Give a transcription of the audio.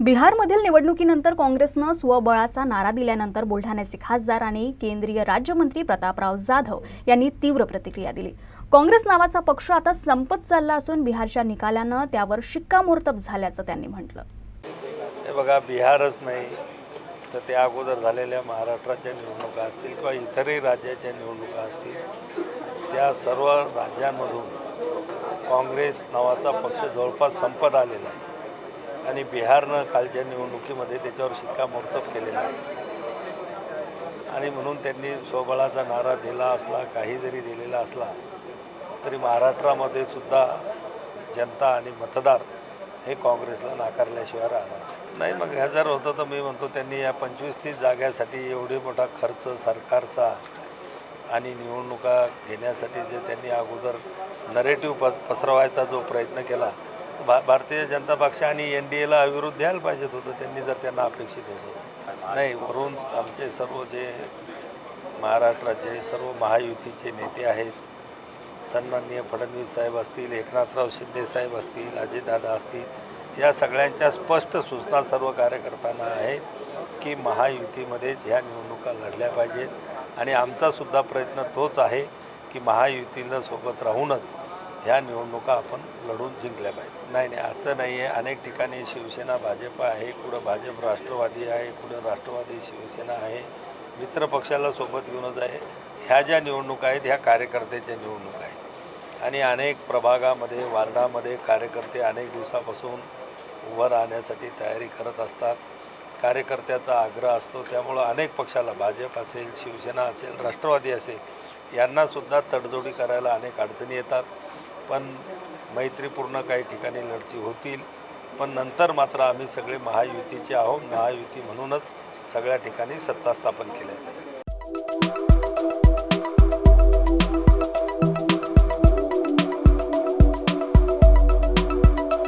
बिहारमधील निवडणुकीनंतर काँग्रेसनं स्वबळाचा नारा दिल्यानंतर बुलढाण्याचे खासदार आणि केंद्रीय राज्यमंत्री प्रतापराव जाधव यांनी तीव्र प्रतिक्रिया दिली. काँग्रेस नावाचा पक्ष आता संपत चालला असून बिहारच्या निकालानं त्यावर शिक्कामोर्तब झाल्याचं त्यांनी म्हटलं. हे बघा बिहारच नाही तर त्या अगोदर झालेल्या महाराष्ट्राच्या निवडणुका असतील किंवा इतरही राज्याच्या निवडणुका असतील त्या सर्व राज्यांमधून काँग्रेस नावाचा पक्ष जवळपास संपत आलेला आहे. आणि बिहारनं कालच्या निवडणुकीमध्ये त्याच्यावर शिक्कामोर्तब केलेला आहे आणि म्हणून त्यांनी स्वबळाचा नारा दिला असला काही जरी दिलेला असला तरी महाराष्ट्रामध्ये सुद्धा जनता आणि मतदार हे काँग्रेसला नाकारल्याशिवाय राहणार नाही. मग ह्या जर होतं तर मी म्हणतो त्यांनी या पंचवीस तीस जाग्यासाठी एवढी मोठा खर्च सरकारचा आणि निवडणुका घेण्यासाठी जे त्यांनी अगोदर नरेटिव्ह प पसरवायचा जो प्रयत्न केला भा भारतीय जनता पक्ष आणि एन डी एला अविरोध द्यायला पाहिजेत होतं त्यांनी जर त्यांना अपेक्षित होतं नाही वरून आमचे सर्व जे महाराष्ट्राचे सर्व महायुतीचे नेते आहेत सन्माननीय फडणवीस साहेब असतील एकनाथराव शिंदे साहेब असतील अजितदादा असतील या सगळ्यांच्या स्पष्ट सूचना सर्व कार्यकर्त्यांना आहेत की महायुतीमध्येच ह्या निवडणुका लढल्या पाहिजेत. आणि आमचासुद्धा प्रयत्न तोच आहे की महायुतीनं सोबत राहूनच ह्या निवडणुका आपण लढून जिंकल्या पाहिजे नाही नाही असं नाही आहे अनेक ठिकाणी शिवसेना भाजप आहे. कुठं भाजप राष्ट्रवादी आहे कुठं राष्ट्रवादी शिवसेना आहे. मित्र पक्षाला सोबत घेऊनच आहे. ह्या ज्या निवडणुका आहेत ह्या कार्यकर्त्याच्या निवडणुका आहेत. आणि अनेक प्रभागामध्ये वार्डामध्ये कार्यकर्ते अनेक दिवसापासून उभं राहण्यासाठी तयारी करत असतात. कार्यकर्त्याचा आग्रह असतो. त्यामुळं अनेक पक्षाला भाजप असेल शिवसेना असेल राष्ट्रवादी असेल यांनासुद्धा तडजोडी करायला अनेक अडचणी येतात. पण मैत्रीपूर्ण काही ठिकाणी लढती होतील. पण नंतर मात्र आम्ही सगळे महायुतीचे आहोत. महायुती म्हणूनच सगळ्या ठिकाणी सत्ता स्थापन केल्या